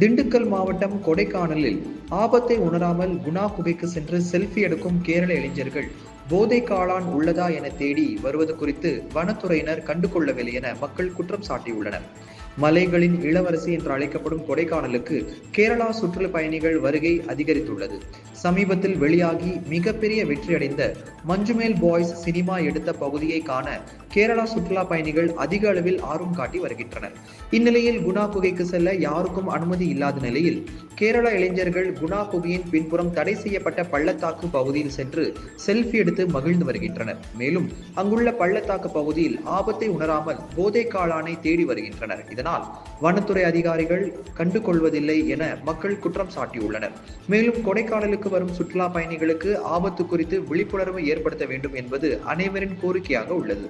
திண்டுக்கல் மாவட்டம் கொடைக்கானலில் ஆபத்தை உணராமல் குணா குகைக்கு சென்று செல்ஃபி எடுக்கும் கேரள இளைஞர்கள். போதை காளான் உள்ளதா என தேடி வருவது குறித்து வனத்துறையினர் கண்டுகொள்ளவில்லை என மக்கள் குற்றம் சாட்டியுள்ளனர். மலைகளின் இளவரசி என்று அழைக்கப்படும் கொடைக்கானலுக்கு கேரளா சுற்றுலா பயணிகள் வருகை அதிகரித்துள்ளது. சமீபத்தில் வெளியாகி மிகப்பெரிய வெற்றியடைந்த மஞ்சுமேல் பாய்ஸ் சினிமா எடுத்த பகுதியை காண கேரளா சுற்றுலா பயணிகள் அதிக அளவில் ஆர்வம் காட்டி வருகின்றனர். இந்நிலையில் குணா குகைக்கு செல்ல யாருக்கும் அனுமதி இல்லாத நிலையில் கேரள இளைஞர்கள் குணா குகையின் பின்புறம் தடை செய்யப்பட்ட பள்ளத்தாக்கு பகுதியில் சென்று செல்ஃபி எடுத்து மகிழ்ந்து வருகின்றனர். மேலும் அங்குள்ள பள்ளத்தாக்கு பகுதியில் ஆபத்தை உணராமல் போதை காளானை தேடி வருகின்றனர். இதனால் வனத்துறை அதிகாரிகள் கண்டுகொள்வதில்லை என மக்கள் குற்றம் சாட்டியுள்ளனர். மேலும் கொடைக்கானலுக்கு வரும் சுற்றுலா பயணிகளுக்கு ஆபத்து குறித்து விழிப்புணர்வு ஏற்படுத்த வேண்டும் என்பது அனைவரின் கோரிக்கையாக உள்ளது.